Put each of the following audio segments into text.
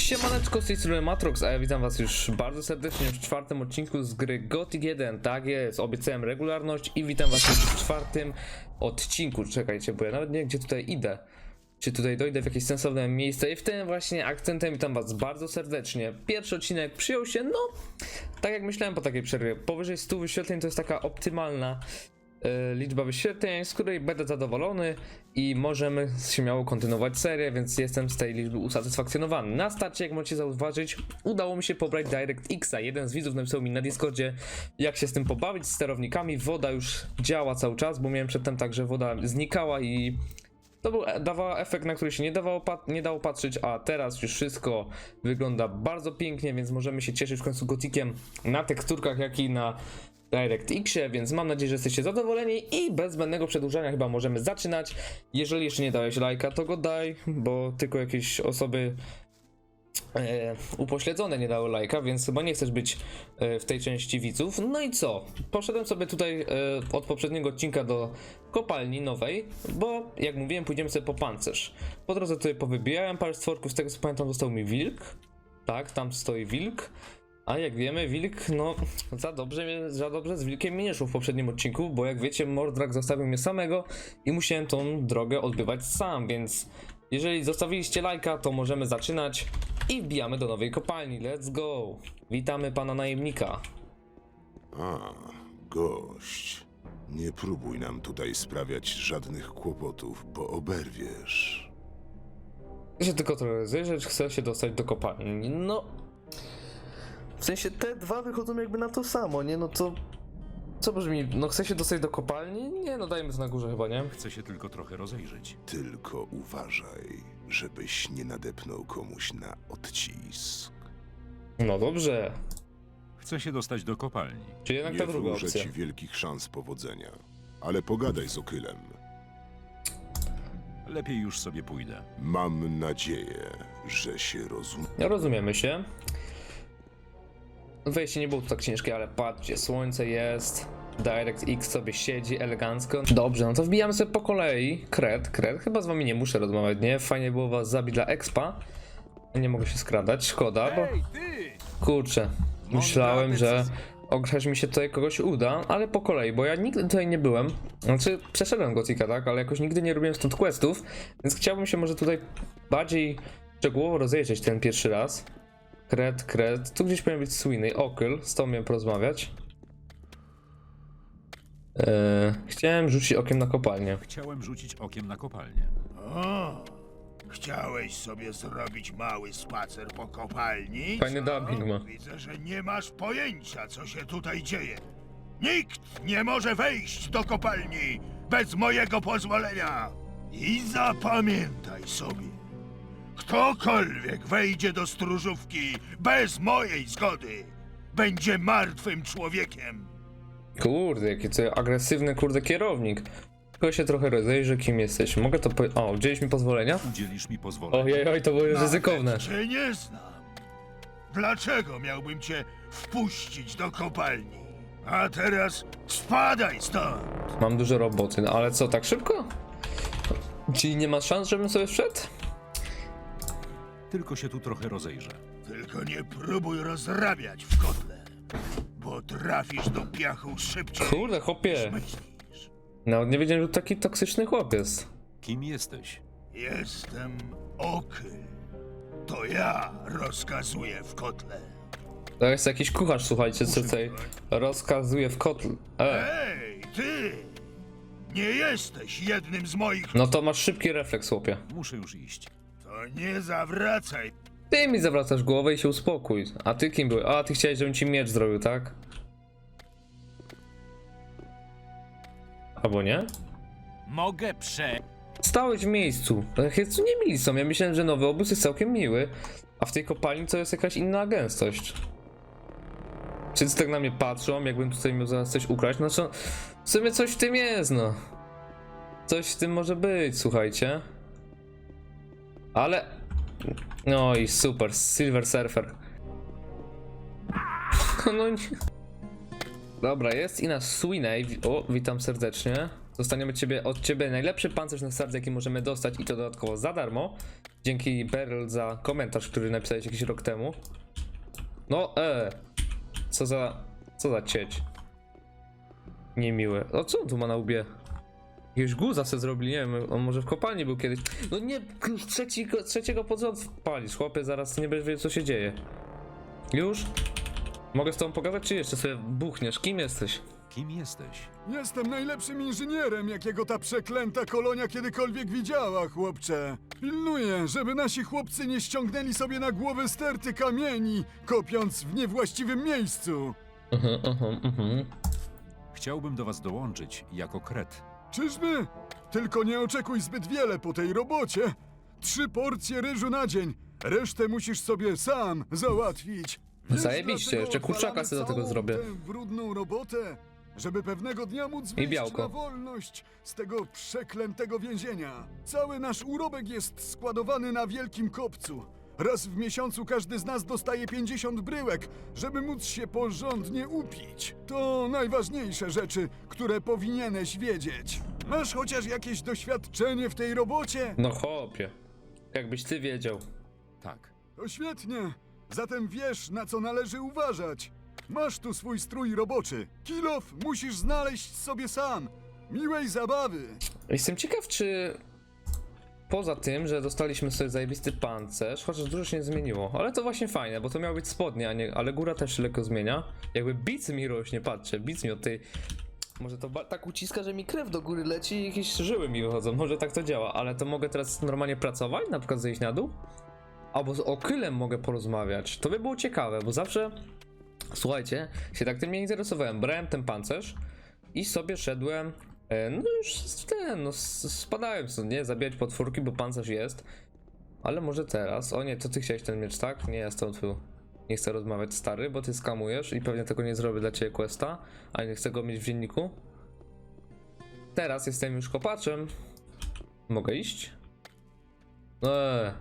Siemaneczko, z tej strony Matrox, a ja witam was już bardzo serdecznie w czwartym odcinku z gry Gothic 1. Tak jest, obiecałem regularność i witam was już w czwartym odcinku. Czekajcie, bo ja nawet nie wiem, gdzie tutaj idę. Czy tutaj dojdę w jakieś sensowne miejsce i w tym właśnie akcentem witam was bardzo serdecznie. Pierwszy odcinek przyjął się, no, tak jak myślałem po takiej przerwie. Powyżej 100 wyświetleń to jest taka optymalna e, liczba wyświetleń, z której będę zadowolony i możemy śmiało kontynuować serię, więc jestem z tej liczby usatysfakcjonowany. Na starcie, jak możecie zauważyć, udało mi się pobrać DirectXa. Jeden z widzów napisał mi na Discordzie, jak się z tym pobawić, z sterownikami. Woda już działa cały czas, bo miałem przedtem tak, że woda znikała i to był, dawała efekt, na który się nie, dawało nie dało patrzeć, a teraz już wszystko wygląda bardzo pięknie, więc możemy się cieszyć w końcu gotikiem na teksturkach, jak i na DirectXie, więc mam nadzieję, że jesteście zadowoleni i bez zbędnego przedłużania chyba możemy zaczynać. Jeżeli jeszcze nie dałeś lajka, to go daj, bo tylko jakieś osoby e, upośledzone nie dały lajka, więc chyba nie chcesz być e, w tej części widzów. No i co? Poszedłem sobie tutaj e, od poprzedniego odcinka do kopalni nowej, bo jak mówiłem, pójdziemy sobie po pancerz. Po drodze tutaj powybijałem parę stworków, z tego co pamiętam został mi wilk. Tak, tam stoi wilk. A jak wiemy, wilk, no, za dobrze, za dobrze z wilkiem mi nie szło w poprzednim odcinku, bo jak wiecie, Mordrak zostawił mnie samego i musiałem tą drogę odbywać sam, więc jeżeli zostawiliście lajka, to możemy zaczynać i wbijamy do nowej kopalni. Let's go! Witamy pana najemnika. A, gość. Nie próbuj nam tutaj sprawiać żadnych kłopotów, bo oberwiesz. Chcę się tylko trochę zejrzeć, chcę się dostać do kopalni. No. W sensie te dwa wychodzą jakby na to samo, nie? No to. Co brzmi? No chcę się dostać do kopalni? Nie, no dajmy to na górze chyba, nie? Chcę się tylko trochę rozejrzeć. Tylko uważaj, żebyś nie nadepnął komuś na odcisk. No dobrze. Chcę się dostać do kopalni. Czy jednak Nie ta druga wróżę opcja? ci wielkich szans powodzenia, ale pogadaj z Okylem. Lepiej już sobie pójdę. Mam nadzieję, że się rozum... No, Rozumiemy się. Wejście nie było tu tak ciężkie, ale patrzcie, słońce jest. DirectX sobie siedzi elegancko. Dobrze, no to wbijamy sobie po kolei. Kred, kred. Chyba z wami nie muszę rozmawiać, nie? Fajnie było was zabić dla expa. Nie mogę się skradać, szkoda, bo... Kurczę, myślałem, że ograć mi się tutaj kogoś uda, ale po kolei, bo ja nigdy tutaj nie byłem. Znaczy, przeszedłem Gotika, tak, ale jakoś nigdy nie robiłem stąd questów, więc chciałbym się może tutaj bardziej szczegółowo rozejrzeć ten pierwszy raz. Kred, kred, tu gdzieś powinien być Sweeney, Okyl, z tą miałem porozmawiać. Eee, chciałem rzucić okiem na kopalnię. Chciałem rzucić okiem na kopalnię. O, chciałeś sobie zrobić mały spacer po kopalni? Fajny co? dubbing ma. Widzę, że nie masz pojęcia, co się tutaj dzieje. Nikt nie może wejść do kopalni bez mojego pozwolenia. I zapamiętaj sobie, ktokolwiek wejdzie do stróżówki bez mojej zgody, będzie martwym człowiekiem. Kurde, jaki to agresywny, kurde, kierownik. Tylko się trochę rozejrzę, kim jesteś. Mogę to po... O, udzieliś mi pozwolenia? Udzielisz mi pozwolenia. Ojej, oj, to było Nawet ryzykowne. Cię nie znam. Dlaczego miałbym cię wpuścić do kopalni? A teraz spadaj stąd! Mam dużo roboty, no ale co, tak szybko? Czyli nie ma szans, żebym sobie wszedł? Tylko się tu trochę rozejrzę. Tylko nie próbuj rozrabiać w kotle, bo trafisz do piachu szybciej Kurde, niż chłopie. myślisz. Nawet nie wiedziałem, że to taki toksyczny chłopiec. Kim jesteś? Jestem Oky. To ja rozkazuję w kotle. To jest jakiś kucharz, słuchajcie, co tutaj rozkazuje w kotl. E, Ej, ty! Nie jesteś jednym z moich... no to masz szybki refleks, chłopie. Muszę już iść. Nie zawracaj Ty mi zawracasz głowę i się uspokój. A ty kim byłeś? A, ty chciałeś, żebym ci miecz zrobił, tak? Albo nie? Mogę prze... Stałeś w miejscu. Co nie mili są. Ja myślałem, że nowy obóz jest całkiem miły, a w tej kopalni to jest jakaś inna gęstość. Wszyscy tak na mnie patrzą, jakbym tutaj miał zaraz coś ukraść. No co, w sumie coś w tym jest, no. Coś w tym może być, słuchajcie. Ale... No i super, Silver Surfer. No nie... Dobra, jest i nasz Sweeney. O, witam serdecznie. Dostaniemy ciebie, od ciebie najlepszy pancerz na start, jaki możemy dostać i to dodatkowo za darmo. Dzięki Beryl za komentarz, który napisałeś jakiś rok temu. No, e. Co za. Co za cieć. Niemiłe. O co on tu ma na łbie? Jakiegoś guza se zrobili, nie wiem, on może w kopalni był kiedyś. No nie, już trzeciego, trzeciego pod rząd palisz, chłopie, zaraz nie będziesz wiedział co się dzieje. Już? Mogę z tobą pogadać, czy jeszcze sobie buchniesz? Kim jesteś? Kim jesteś? Jestem najlepszym inżynierem, jakiego ta przeklęta kolonia kiedykolwiek widziała, chłopcze. Pilnuję, żeby nasi chłopcy nie ściągnęli sobie na głowę sterty kamieni, kopiąc w niewłaściwym miejscu. Mhm, mhm, mhm. Chciałbym do was dołączyć jako kret. Czyżby? Tylko nie oczekuj zbyt wiele po tej robocie. Trzy porcje ryżu na dzień. Resztę musisz sobie sam załatwić. Wiesz, Zajebiście, dlaczego jeszcze kurczaka sobie do tego całą zrobię. tę brudną robotę, żeby pewnego dnia móc wyjść białko. na wolność z tego przeklętego więzienia. Cały nasz urobek jest składowany na wielkim kopcu. Raz w miesiącu każdy z nas dostaje 50 bryłek, żeby móc się porządnie upić. To najważniejsze rzeczy, które powinieneś wiedzieć. Masz chociaż jakieś doświadczenie w tej robocie? No chłopie. Jakbyś ty wiedział. Tak. To świetnie. Zatem wiesz, na co należy uważać. Masz tu swój strój roboczy. Kilof musisz znaleźć sobie sam. Miłej zabawy. Jestem ciekaw, czy poza tym, że dostaliśmy sobie zajebisty pancerz, chociaż dużo się nie zmieniło, ale to właśnie fajne, bo to miało być spodnie, a nie, ale góra też lekko zmienia. Jakby bic mi rośnie, patrzę, bic mi od tej... Może to tak uciska, że mi krew do góry leci i jakieś żyły mi wychodzą, może tak to działa, ale to mogę teraz normalnie pracować, na przykład zejść na dół? Albo z okylem mogę porozmawiać, to by było ciekawe, bo zawsze... Słuchajcie, się tak tym nie interesowałem, brałem ten pancerz i sobie szedłem No już ten, no spadałem stąd, nie? Zabijać potwórki, bo pancerz jest. Ale może teraz. O nie, to ty chciałeś ten miecz, tak? Nie, ja stąd tu. Nie chcę rozmawiać stary, bo ty skamujesz i pewnie tego nie zrobię dla ciebie questa, a nie chcę go mieć w dzienniku. Teraz jestem już kopaczem. Mogę iść? Eee.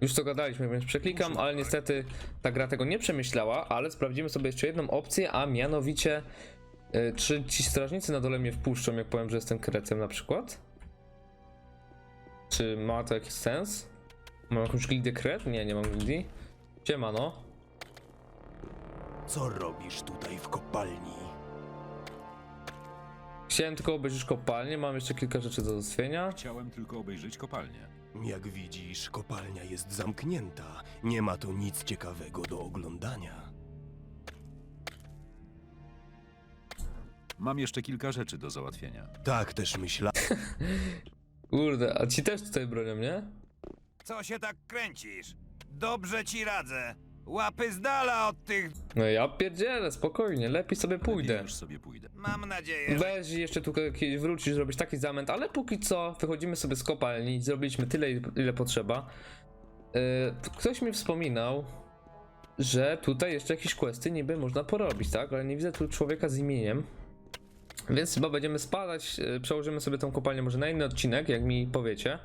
Już to gadaliśmy, więc przeklikam, ale niestety ta gra tego nie przemyślała, ale sprawdzimy sobie jeszcze jedną opcję, a mianowicie E, Czy ci strażnicy na dole mnie wpuszczą, jak powiem, że jestem krecem na przykład? Czy ma to jakiś sens? Mam jakąś gildię kret? Nie, nie mam gildii. Siemano. Co robisz tutaj w kopalni? Chciałem tylko obejrzeć kopalnię, mam jeszcze kilka rzeczy do załatwienia. Chciałem tylko obejrzeć kopalnię. Jak widzisz, kopalnia jest zamknięta. Nie ma tu nic ciekawego do oglądania. Mam jeszcze kilka rzeczy do załatwienia. Tak też myślałem. Kurde, a ci też tutaj bronią, nie? Co się tak kręcisz? Dobrze ci radzę. Łapy z dala od tych... No ja pierdzielę, spokojnie, lepiej sobie pójdę. Już sobie pójdę. Mam nadzieję, że... Weź i jeszcze tu kiedyś wrócisz, zrobić taki zamęt, ale póki co wychodzimy sobie z kopalni, zrobiliśmy tyle, ile potrzeba. Yy, ktoś mi wspominał, że tutaj jeszcze jakieś questy niby można porobić, tak? Ale nie widzę tu człowieka z imieniem. Więc chyba będziemy spadać, yy, przełożymy sobie tą kopalnię może na inny odcinek, jak mi powiecie.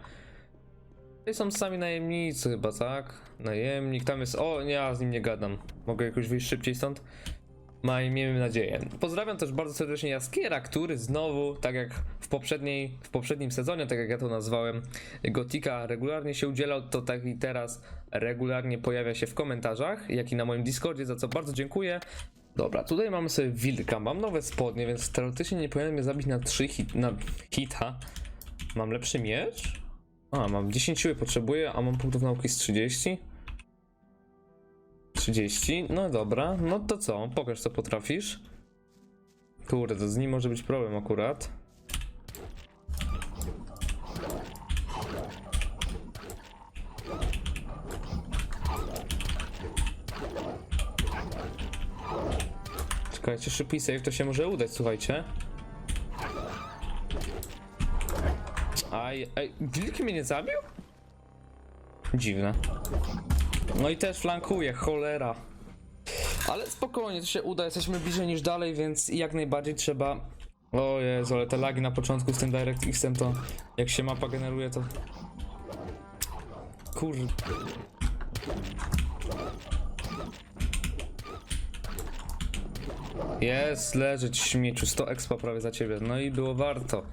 Tutaj są sami najemnicy chyba, tak? Najemnik, tam jest... O, nie, ja z nim nie gadam. Mogę jakoś wyjść szybciej stąd? Maj, miejmy nadzieję. Pozdrawiam też bardzo serdecznie Jaskiera, który znowu, tak jak w, poprzedniej, w poprzednim sezonie, tak jak ja to nazwałem, Gotika regularnie się udzielał, to tak i teraz regularnie pojawia się w komentarzach, jak i na moim Discordzie, za co bardzo dziękuję. Dobra, tutaj mamy sobie wilka, mam nowe spodnie, więc teoretycznie nie powinienem mnie zabić na 3 hit, na hita. Mam lepszy miecz? A, mam 10 siły potrzebuję, a mam punktów nauki z 30. 30, no dobra, no to co? Pokaż co potrafisz. Kurde, to z nim może być problem akurat. Czekajcie, szybki save, to się może udać, słuchajcie. Aj, aj, wilki mnie nie zabił? Dziwne. No i też flankuje, cholera. Ale spokojnie, to się uda, jesteśmy bliżej niż dalej, więc jak najbardziej trzeba... O Jezu, ale te lagi na początku z tym DirectX-em to... Jak się mapa generuje to... Kur... Jest, leżeć śmieciu, 100 expa prawie za ciebie, no i było warto.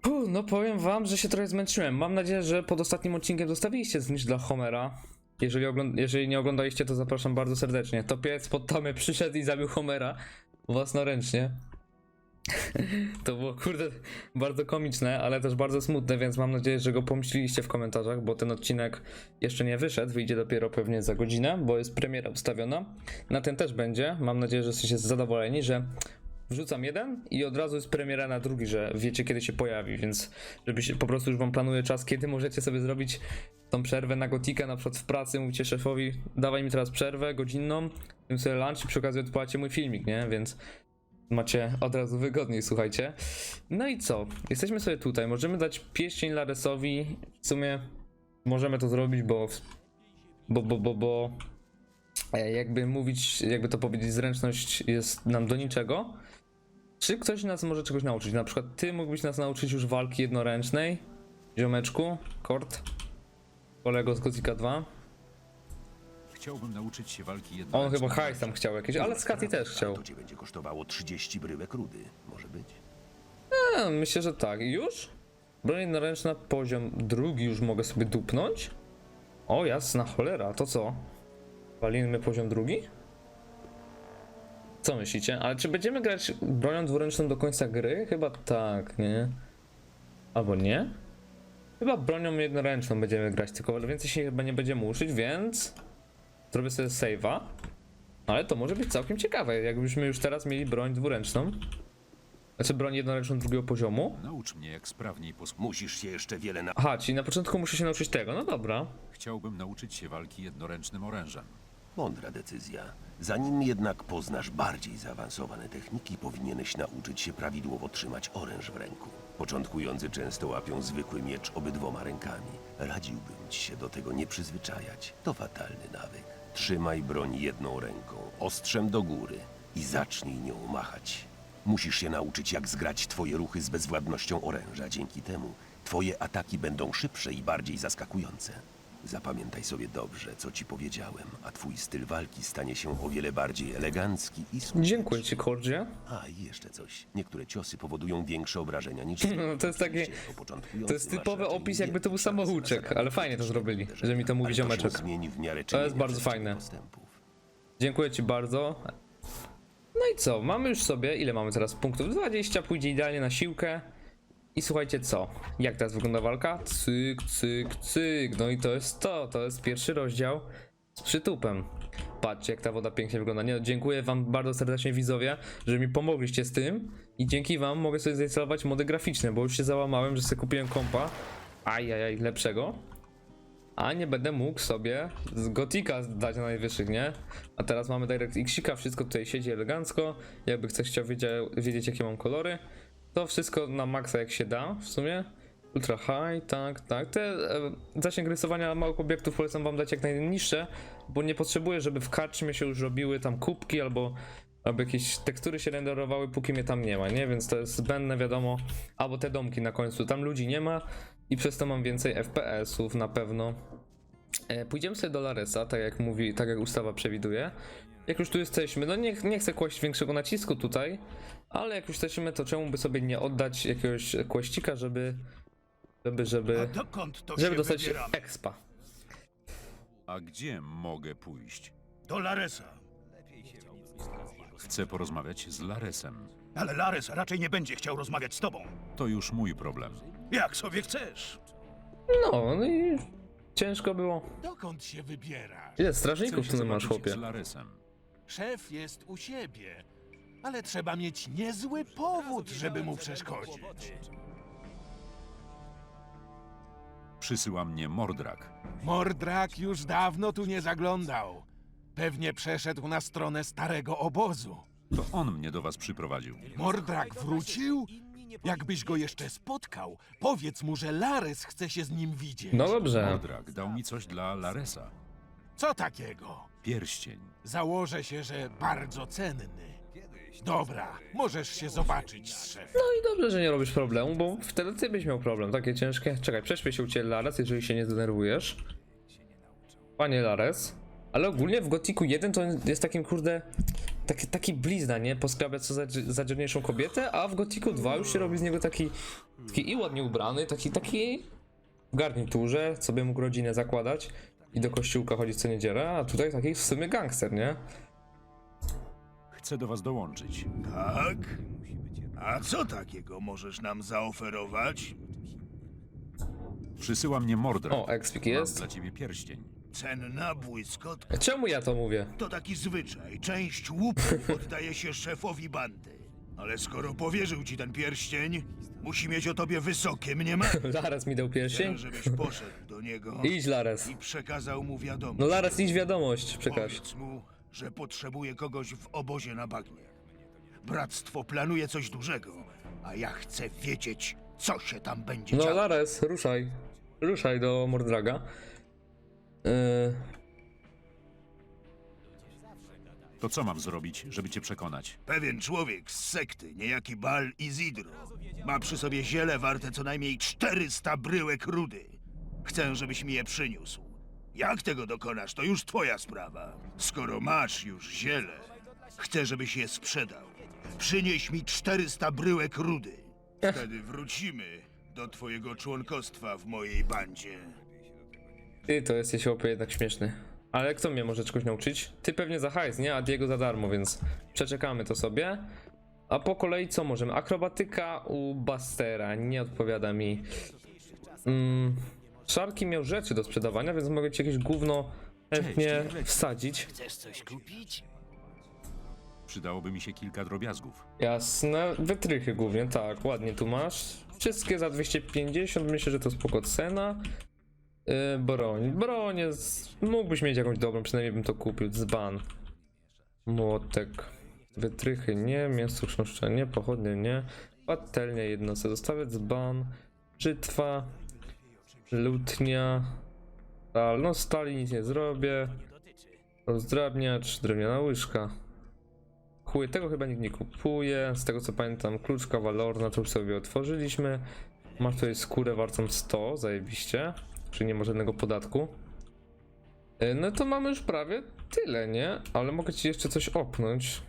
Puh, no powiem wam, że się trochę zmęczyłem. Mam nadzieję, że pod ostatnim odcinkiem zostawiliście znicz dla Homera. Jeżeli, jeżeli nie oglądaliście, to zapraszam bardzo serdecznie. To piec pod Tomie przyszedł i zabił Homera własnoręcznie. To było kurde bardzo komiczne, ale też bardzo smutne, więc mam nadzieję, że go pomyśliliście w komentarzach, bo ten odcinek jeszcze nie wyszedł, wyjdzie dopiero pewnie za godzinę, bo jest premiera ustawiona. Na ten też będzie. Mam nadzieję, że jesteście zadowoleni, że wrzucam jeden i od razu jest premiera na drugi, że wiecie kiedy się pojawi, więc żeby się po prostu już wam planuję czas, kiedy możecie sobie zrobić tą przerwę na gotika, na przykład w pracy, mówicie szefowi, dawaj mi teraz przerwę godzinną, tym sobie lunch i przy okazji odpalacie mój filmik, nie? Więc macie od razu wygodniej, słuchajcie. No i co? Jesteśmy sobie tutaj, możemy dać pieścień Laresowi, w sumie możemy to zrobić, bo bo, bo, bo, bo e, jakby mówić, jakby to powiedzieć, zręczność jest nam do niczego. Czy ktoś nas może czegoś nauczyć? Na przykład ty mógłbyś nas nauczyć już walki jednoręcznej? Ziomeczku, Kort, kolego z Gothica 2. Chciałbym nauczyć się walki On jednoręcznej. chyba hajs tam chciał jakieś, ale Skati też chciał. To cię będzie kosztowało 30 bryłek rudy. Może być? E, myślę, że tak. Już? Broń jednoręczna, poziom drugi już mogę sobie dupnąć? O jasna cholera, to co? Walimy poziom drugi? Co myślicie? Ale czy będziemy grać bronią dwuręczną do końca gry? Chyba tak, nie? Albo nie? Chyba bronią jednoręczną będziemy grać, tylko więcej się chyba nie będziemy uczyć, więc... Zrobię sobie save'a. Ale to może być całkiem ciekawe, jakbyśmy już teraz mieli broń dwuręczną. Znaczy broń jednoręczną drugiego poziomu. Naucz mnie, jak sprawniej posłuchać. Musisz się jeszcze wiele na... Aha, czyli na początku muszę się nauczyć tego, no dobra. Chciałbym nauczyć się walki jednoręcznym orężem. Mądra decyzja. Zanim jednak poznasz bardziej zaawansowane techniki, powinieneś nauczyć się prawidłowo trzymać oręż w ręku. Początkujący często łapią zwykły miecz obydwoma rękami. Radziłbym ci się do tego nie przyzwyczajać. To fatalny nawyk. Trzymaj broń jedną ręką, ostrzem do góry i zacznij nią machać. Musisz się nauczyć, jak zgrać twoje ruchy z bezwładnością oręża. Dzięki temu twoje ataki będą szybsze i bardziej zaskakujące. Zapamiętaj sobie dobrze, co ci powiedziałem, a twój styl walki stanie się o wiele bardziej elegancki i skuteczny. Dziękuję ci, Kordzie. A, i jeszcze coś. Niektóre ciosy powodują większe obrażenia niż... No, to jest takie- Jako początkujący To jest masz typowy raczej opis, jakby to był niewielkie szanse na samouczek, zadanie ale fajnie to zrobili, uderzenia. że mi to mówi Ale ziomeczek. zmieni w miarę To jest czynienia bardzo przez fajne. postępów. Dziękuję ci bardzo. No i co, mamy już sobie, ile mamy teraz punktów? 20, pójdzie idealnie na siłkę. I słuchajcie co, jak teraz wygląda walka? Cyk, cyk, cyk. No i to jest to, to jest pierwszy rozdział z przytupem. Patrzcie jak ta woda pięknie wygląda. Nie, no, dziękuję wam bardzo serdecznie widzowie, że mi pomogliście z tym. I dzięki wam mogę sobie zainstalować mody graficzne, bo już się załamałem, że sobie kupiłem kompa. Ajajaj, lepszego. A nie będę mógł sobie z Gotika dać na najwyższych, nie? A teraz mamy DirectXika, wszystko tutaj siedzi elegancko. Jakby ktoś chciał wiedzieć, wiedzieć jakie mam kolory, to wszystko na maksa jak się da w sumie. Ultra high, tak, tak. Te e, zasięg rysowania małych obiektów polecam wam dać jak najniższe, bo nie potrzebuję, żeby w karczmie się już robiły tam kubki albo, albo jakieś tekstury się renderowały, póki mnie tam nie ma, nie? Więc to jest zbędne, wiadomo. Albo te domki na końcu, tam ludzi nie ma i przez to mam więcej FPS-ów na pewno. E, Pójdziemy sobie do Laresa, tak jak mówi, tak jak ustawa przewiduje. Jak już tu jesteśmy, no nie, nie chcę kłaść większego nacisku tutaj, ale jak już jesteśmy, to czemu by sobie nie oddać jakiegoś kłaścika, żeby, żeby, A żeby, dokąd to żeby się dostać wybieramy? expa. A gdzie mogę pójść? Do Laresa. Chcę porozmawiać z Laresem. Ale Lares raczej nie będzie chciał rozmawiać z tobą. To już mój problem. Jak sobie chcesz. No, no i ciężko było. Dokąd się wybierasz? Ile strażników się tu masz, chłopie? z. Szef jest u siebie, ale trzeba mieć niezły powód, żeby mu przeszkodzić. Przysyła mnie Mordrak. Mordrak już dawno tu nie zaglądał. Pewnie przeszedł na stronę starego obozu. To on mnie do was przyprowadził. Mordrak wrócił? Jakbyś go jeszcze spotkał, powiedz mu, że Lares chce się z nim widzieć. No dobrze. Mordrak dał mi coś dla Laresa. Co takiego? Pierścień. Założę się, że bardzo cenny. Dobra, możesz się zobaczyć z szefem. No i dobrze, że nie robisz problemu, bo wtedy ty byś miał problem, takie ciężkie. Czekaj, prześpię się u ciebie Lares, jeżeli się nie zdenerwujesz. Panie Lares. Ale ogólnie w Gotiku 1 to jest takim kurde taki, taki blizna, nie? Poskrabia co za, za dzielniejszą kobietę, a w Gotiku 2 już się robi z niego taki, taki i ładnie ubrany, taki, taki w garniturze, co by mógł rodzinę zakładać i do kościółka chodzić co niedzielę, a tutaj taki w sumie gangster, nie? Chcę do was dołączyć. Tak? A co takiego możesz nam zaoferować? Przysyła mnie Mordred. O, Expik Mam jest. dla ciebie pierścień. Cenna błyskotka. Czemu ja to mówię? To taki zwyczaj. Część łupów oddaje się szefowi bandy. Ale skoro powierzył ci ten pierścień, musi mieć o tobie wysokie mniemanie. Lares mi dał pierścień? Chcę, żebyś poszedł do niego Idź Lares. i przekazał mu wiadomość. No Lares, idź wiadomość, przekaż. Powiedz mu, że potrzebuje kogoś w obozie na bagnie. Bractwo planuje coś dużego, a ja chcę wiedzieć, co się tam będzie No działo. Lares, ruszaj. Ruszaj do Mordraga. Yy, To co mam zrobić, żeby cię przekonać? Pewien człowiek z sekty, niejaki Bal Izidro, ma przy sobie ziele warte co najmniej 400 bryłek rudy. Chcę, żebyś mi je przyniósł. Jak tego dokonasz, to już twoja sprawa. Skoro masz już ziele, chcę, żebyś je sprzedał. Przynieś mi 400 bryłek rudy. Wtedy wrócimy do twojego członkostwa w mojej bandzie. Ty to jesteś opie jednak śmieszny. Ale kto mnie może czegoś nauczyć? Ty pewnie za hajs, nie? A Diego za darmo, więc przeczekamy to sobie. A po kolei co możemy? Akrobatyka u Bastera, nie odpowiada mi. Mm, Szarki miał rzeczy do sprzedawania, więc mogę ci jakieś gówno chętnie wsadzić. Przydałoby mi się kilka drobiazgów. Jasne, wytrychy głównie, tak, ładnie tu masz. Wszystkie za 250, myślę, że to spoko cena. Yy, broń, broń jest... Mógłbyś mieć jakąś dobrą, przynajmniej bym to kupił, dzban. Młotek. Wytrychy nie, mięso chrząszcze nie, pochodnie nie. Patelnia jedno co zostawię, dzban. Brzytwa. Lutnia. Stal, no stali nic nie zrobię. Rozdrabniacz, drewniana łyżka. Chuj, tego chyba nikt nie kupuje. Z tego co pamiętam, kluczka walorna to już sobie otworzyliśmy. Masz tutaj skórę wartą 100, zajebiście. Czyli nie ma żadnego podatku. E, No to mamy już prawie tyle, nie? Ale mogę ci jeszcze coś opnąć.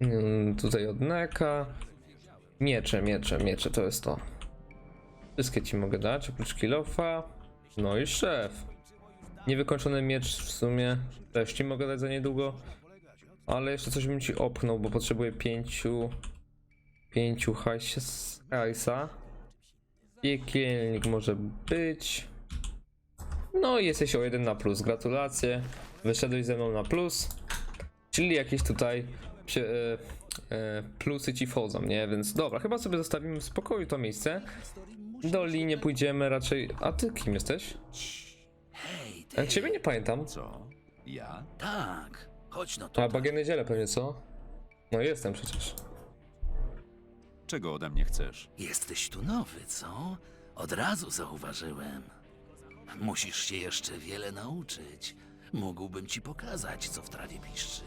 Mm, tutaj od Neka. Miecze, miecze, miecze, to jest to. Wszystkie ci mogę dać, oprócz kilofa. No i szef. Niewykończony miecz w sumie też ci mogę dać za niedługo. Ale jeszcze coś bym ci opchnął, bo potrzebuję pięciu... Pięciu hajs- hajsa. Piekielnik może być. No i jesteś o jeden na plus, gratulacje. Wyszedłeś ze mną na plus. Czyli jakieś tutaj się, e, e, plusy ci wchodzą, nie? Więc dobra, chyba sobie zostawimy w spokoju to miejsce. Do linii pójdziemy raczej... A ty kim jesteś? Hej, Ja ty. ciebie nie pamiętam. Co? Ja? Tak, chodź no A tutaj. bagienne ziele pewnie co? No jestem przecież. Czego ode mnie chcesz? Jesteś tu nowy, co? Od razu zauważyłem. Musisz się jeszcze wiele nauczyć. Mógłbym ci pokazać, co w trawie piszczy.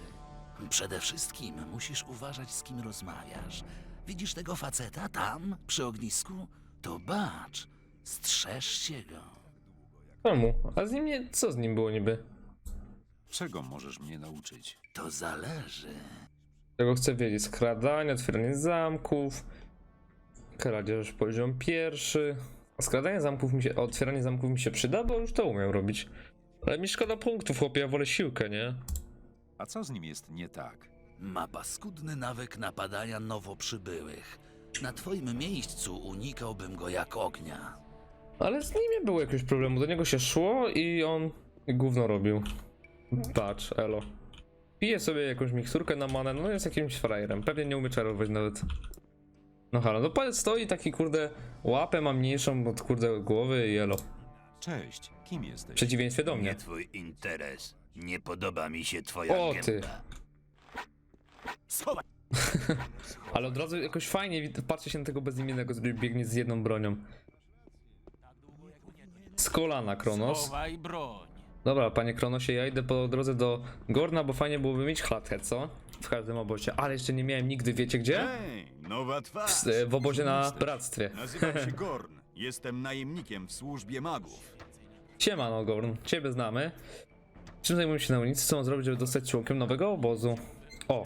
Przede wszystkim musisz uważać, z kim rozmawiasz. Widzisz tego faceta tam, przy ognisku? To bacz. Strzeż się go. Czemu? A z nim nie... Co z nim było niby? Czego możesz mnie nauczyć? To zależy. Czego chcę wiedzieć? Skradanie, otwieranie zamków. Kradzież poziom pierwszy. Skradanie zamków mi się... Otwieranie zamków mi się przyda, bo już to umiem robić. Ale mi szkoda punktów, chłopie, ja wolę siłkę, nie? A co z nim jest nie tak? Ma paskudny nawyk napadania nowo przybyłych. Na twoim miejscu unikałbym go jak ognia. Ale z nim nie było jakiegoś problemu. Do niego się szło i on gówno robił. Patrz, elo. Pije sobie jakąś miksturkę na manę, no jest jakimś frajerem. Pewnie nie umie czarować nawet. No halo, no patrz, stoi taki kurde, łapę ma mniejszą od kurde głowy i elo. Cześć, kim jesteś? W przeciwieństwie do mnie. Nie twój interes. Nie podoba mi się twoja O, ty. gęba. Ale od razu jakoś fajnie wid- patrzy się na tego bezimiennego, który biegnie z jedną bronią. Z kolana, Kronos. Dobra, panie Kronosie, ja idę po drodze do Gorna, bo fajnie byłoby mieć klatkę, co? W każdym obozie. Ale jeszcze nie miałem nigdy, wiecie gdzie? Hej, nowa twarz. W, w obozie na bractwie. Nazywam się Gorn. Jestem najemnikiem w służbie magów. Siemano, Gorn, ciebie znamy. Czym zajmujemy się na ulicy? Co mam zrobić, żeby dostać członkiem nowego obozu? O,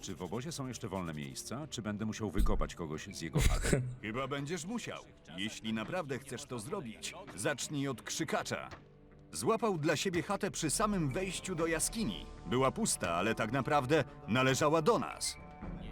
Czy w obozie są jeszcze wolne miejsca, czy będę musiał wykopać kogoś z jego chaty? Chyba będziesz musiał. Jeśli naprawdę chcesz to zrobić, zacznij od krzykacza. Złapał dla siebie chatę przy samym wejściu do jaskini. Była pusta, ale tak naprawdę należała do nas.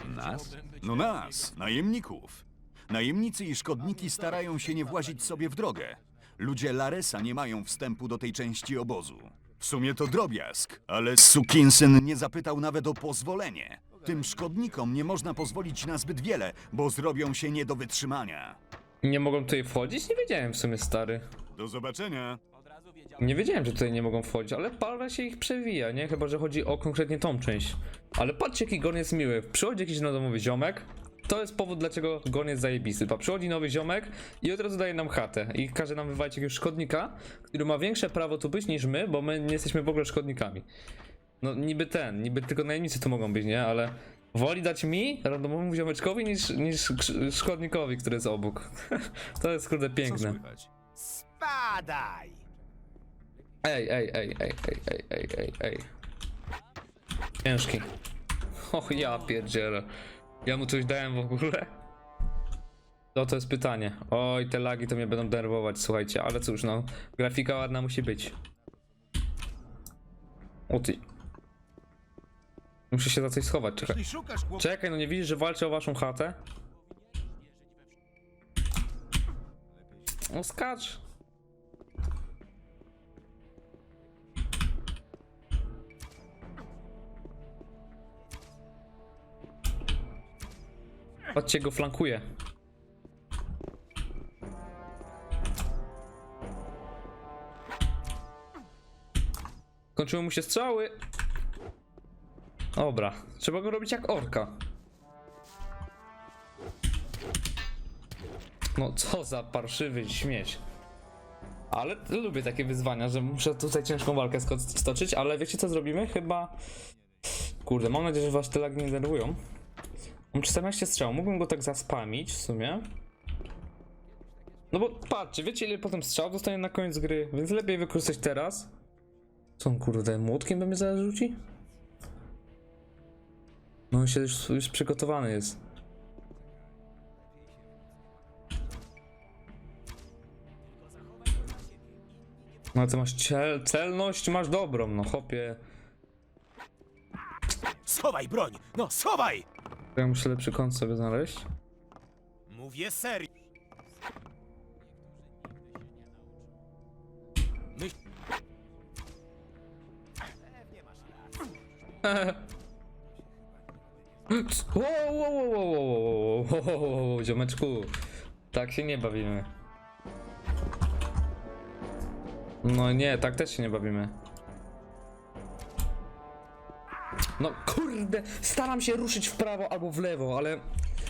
Nas? No nas, najemników. Najemnicy i szkodniki starają się nie włazić sobie w drogę. Ludzie Laresa nie mają wstępu do tej części obozu. W sumie to drobiazg, ale Sukinsyn nie zapytał nawet o pozwolenie. Tym szkodnikom nie można pozwolić na zbyt wiele, bo zrobią się nie do wytrzymania. nie mogą tutaj wchodzić? Nie wiedziałem w sumie, stary. Do zobaczenia. Nie wiedziałem, że tutaj nie mogą wchodzić, ale parę się ich przewija, nie? Chyba, że chodzi o konkretnie tą część. Ale patrzcie, jaki Gon jest miły. Przychodzi jakiś nowy ziomek. To jest powód, dlaczego Gon jest zajebisty. Pa, przychodzi nowy ziomek i od razu daje nam chatę. I każe nam wywalić jakiegoś szkodnika, który ma większe prawo tu być niż my, bo my nie jesteśmy w ogóle szkodnikami. No niby ten, niby tylko najemnicy tu mogą być, nie? Ale woli dać mi, randomowemu ziomeczkowi, niż, niż sz- szkodnikowi, który jest obok. to jest kurde piękne. Spadaj! Ej, ej, ej, ej, ej, ej, ej, ej, ej. Ciężki. O ja pierdzielę. Ja mu coś dałem w ogóle? No to jest pytanie. Oj, te lagi to mnie będą denerwować, słuchajcie, ale cóż, no. Grafika ładna musi być. O ty. Muszę się za coś schować, czekaj. Czekaj, no nie widzisz, że walczę o waszą chatę? No skacz. Patrzcie, go flankuje. Kończyły mu się strzały. Dobra, trzeba go robić jak orka. No co za parszywy śmieć. Ale lubię takie wyzwania, że muszę tutaj ciężką walkę stoczyć, ale wiecie co zrobimy? Chyba... Kurde, mam nadzieję, że was te nie denerwują. Mam 14 strzał, mógłbym go tak zaspamić w sumie. No bo patrzcie, wiecie ile potem strzał dostanie na koniec gry, więc lepiej wykorzystać teraz. Co on kurde, młotkiem do mnie zaraz rzuci? No on się już, już przygotowany jest. No ty masz cel, celność, masz dobrą, no chopie. Schowaj broń! No, schowaj! Ja muszę lepszy kąt sobie znaleźć. Mówię serio. Wow, wow, wow, wow, wow, wow, wow, wow, wow, ziomeczku. Tak się nie bawimy. No nie, tak też się nie bawimy. No kurde, staram się ruszyć w prawo albo w lewo, ale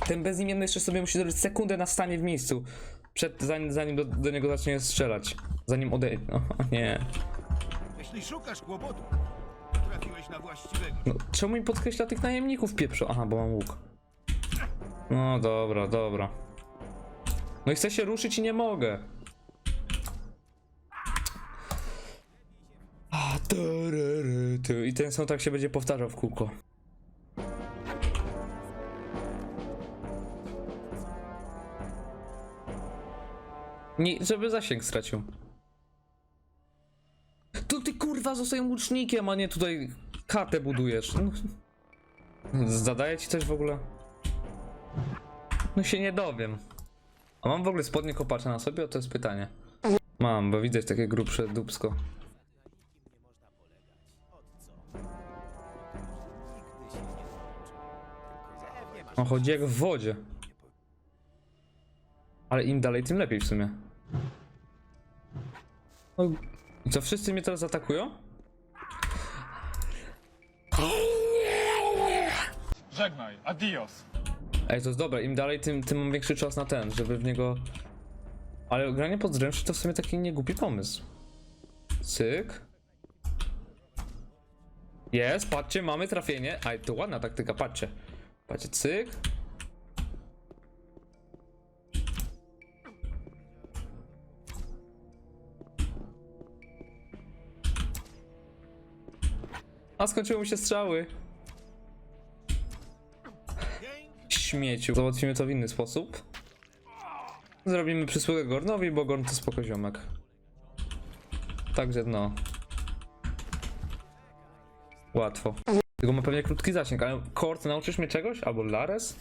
ten bezimienny jeszcze sobie musi zrobić sekundę na stanie w miejscu. Przed, zanim, zanim do, do niego zacznie strzelać. Zanim odejdzie. No nie. jeśli szukasz kłopotu, trafiłeś na właściwego. No, czemu mi podkreśla tych najemników pieprzu? Aha, bo mam łuk. No dobra, dobra. No i chcę się ruszyć i nie mogę. I ten soundtrack się będzie powtarzał w kółko. Nie, żeby zasięg stracił. To ty kurwa zostaj łucznikiem, a nie tutaj katę budujesz. No. Zadaje ci coś w ogóle? No się nie dowiem. A mam w ogóle spodnie kopacze na sobie? O, to jest pytanie. Mam, bo widać takie grubsze dupsko. On chodzi jak w wodzie. Ale im dalej, tym lepiej w sumie. No, i co, wszyscy mnie teraz atakują? Żegnaj, adios. Ej, to jest dobre, im dalej, tym, tym mam większy czas na ten, żeby w niego... Ale granie pod zręczy to w sumie taki niegłupi pomysł. Cyk. Jest, patrzcie, mamy trafienie. Aj, to ładna taktyka, patrzcie. Patrzcie, cyk. A skończyły mi się strzały. śmieciu. Załatwimy to w inny sposób. Zrobimy przysługę Gornowi, bo Gorn to spoko ziomek. Także no. Łatwo. Tylko ma pewnie krótki zasięg, ale Kort, nauczysz mnie czegoś? Albo Lares?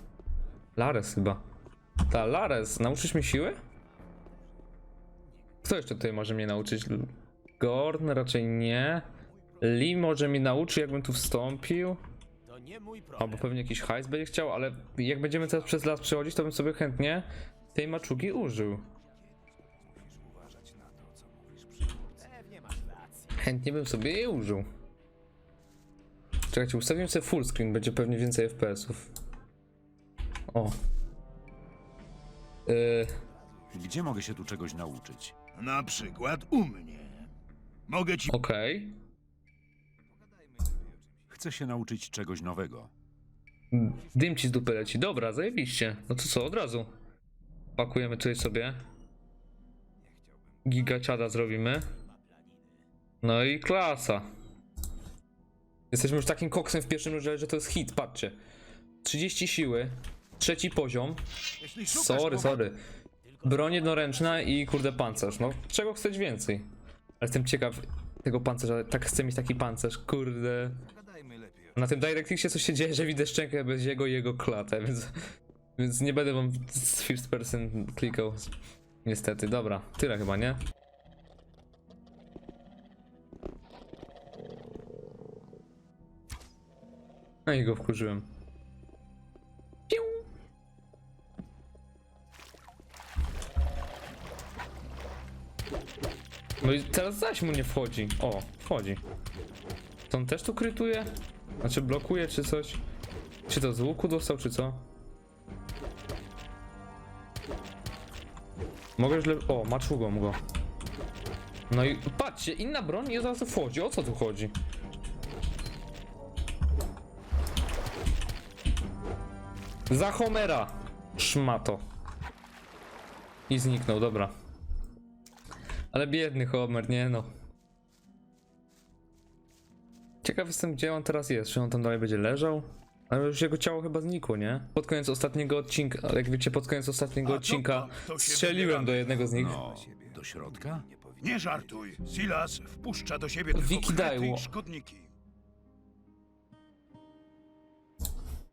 Lares chyba. Ta, Lares, nauczysz mnie siły? Kto jeszcze tutaj może mnie nauczyć? Gorn raczej nie. Lee może mi nauczy, jakbym tu wstąpił. Albo pewnie jakiś hajs będzie chciał, ale jak będziemy teraz przez las przechodzić, to bym sobie chętnie tej maczugi użył. Chętnie bym sobie jej użył. Czekajcie, ustawiłem sobie full screen, będzie pewnie więcej FPS-ów. O. Yy, Gdzie mogę się tu czegoś nauczyć? Na przykład u mnie. Mogę ci okej. Chcę się nauczyć czegoś nowego. Dym ci z dupy leci. Dobra, zajebiście. No to co, od razu. Pakujemy tutaj sobie. Gigaciada zrobimy. No i klasa. Jesteśmy już takim koksem w pierwszym rozdziale, że to jest hit, patrzcie. 30 siły, trzeci poziom. Sorry, sorry. Broń jednoręczna i kurde pancerz. No, czego chceć więcej? Ale jestem ciekaw tego pancerza. Tak chcę mieć taki pancerz, kurde. Na tym DirectXie coś się dzieje, że widzę szczękę bez jego i jego klatę, więc, więc nie będę wam z first person klikał. Niestety, dobra, tyle chyba, nie? No i go wkurzyłem. Piu. No i teraz zaś mu nie wchodzi. O, wchodzi. To on też tu krytuje? Znaczy blokuje czy coś? Czy to z łuku dostał, czy co? Mogę źle... O, maczugą go. No i patrzcie, inna broń i od razu wchodzi. O co tu chodzi? Za Homera! Szmato. I zniknął, dobra. Ale biedny Homer, nie no. Ciekaw jestem, gdzie on teraz jest. Czy on tam dalej będzie leżał? Ale już jego ciało chyba znikło, nie? Pod koniec ostatniego odcinka, ale jak wiecie, pod koniec ostatniego A to odcinka to się strzeliłem do jednego z nich. No, do środka? Nie żartuj. Silas wpuszcza do siebie tylko Wiki krety Dajło. i szkodniki.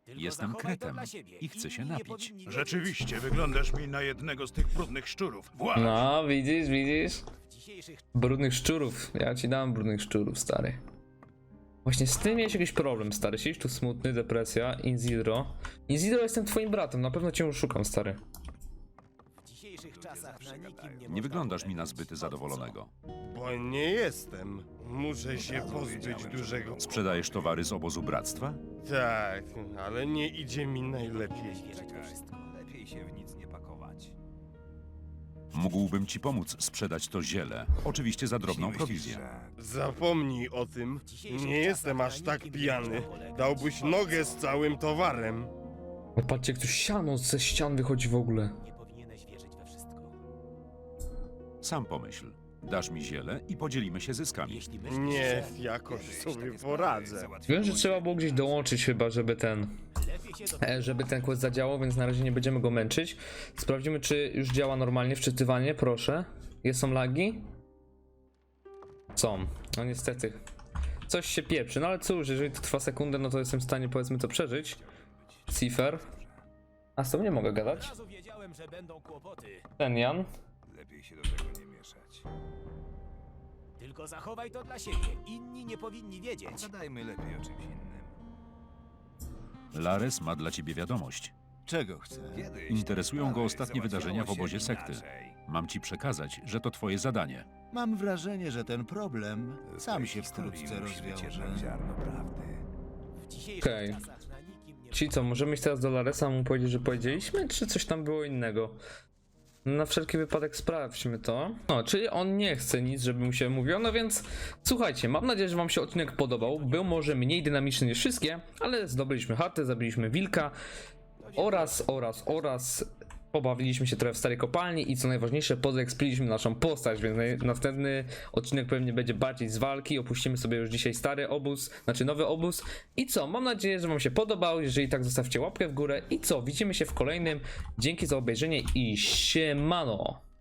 Jestem kretem i chcę się napić. Rzeczywiście, wyglądasz mi na jednego z tych brudnych szczurów. No, widzisz, widzisz? Brudnych szczurów. Ja ci dam brudnych szczurów, stary. Właśnie z tym miałeś jakiś problem, stary. Siedzisz tu smutny, depresja, Inzidro. Inzidro, jestem twoim bratem, na pewno cię szukam, stary. Nie wyglądasz mi na zbyt zadowolonego. Bo nie jestem. Muszę się pozbyć dużego. Sprzedajesz towary z obozu bractwa? Tak, ale nie idzie mi najlepiej. Mógłbym ci pomóc sprzedać to ziele. Oczywiście za drobną prowizję. Zapomnij o tym. Nie jestem aż tak pijany. Dałbyś nogę z całym towarem. No patrzcie, jak tu siano ze ścian wychodzi w ogóle. Sam pomyśl. Dasz mi ziele i podzielimy się zyskami. Nie, jakoś sobie poradzę. Wiem, że trzeba było gdzieś dołączyć chyba, żeby ten... e, Żeby ten quest zadziałał, więc na razie nie będziemy go męczyć. Sprawdzimy, czy już działa normalnie wczytywanie, proszę. Jest są lagi? Są. No niestety. Coś się pieprzy, no ale cóż, jeżeli to trwa sekundę, no to jestem w stanie powiedzmy to przeżyć. Cifer. A z tobą nie mogę gadać. Ten Jan. Tylko zachowaj to dla siebie. Inni nie powinni wiedzieć. Zadajmy lepiej o czymś innym. Lares ma dla ciebie wiadomość. Czego chcę? Interesują go ostatnie wydarzenia w obozie sekty. Mam ci przekazać, że to twoje zadanie. Mam wrażenie, że ten problem sam się wkrótce rozwiąże. Okej. Ci co, możemy iść teraz do Laresa mu powiedzieć, że powiedzieliśmy, czy coś tam było innego? Na wszelki wypadek sprawdźmy to. No, czyli on nie chce nic, żeby mu się mówiło, no więc słuchajcie, mam nadzieję, że wam się odcinek podobał. Był może mniej dynamiczny niż wszystkie, ale zdobyliśmy chatę, zabiliśmy wilka oraz, oraz, oraz pobawiliśmy się trochę w starej kopalni i co najważniejsze, podekspiliśmy naszą postać, więc następny odcinek pewnie będzie bardziej z walki. Opuścimy sobie już dzisiaj stary obóz, znaczy nowy obóz. I co? Mam nadzieję, że Wam się podobał. Jeżeli tak, zostawcie łapkę w górę. I co? Widzimy się w kolejnym. Dzięki za obejrzenie i siemano!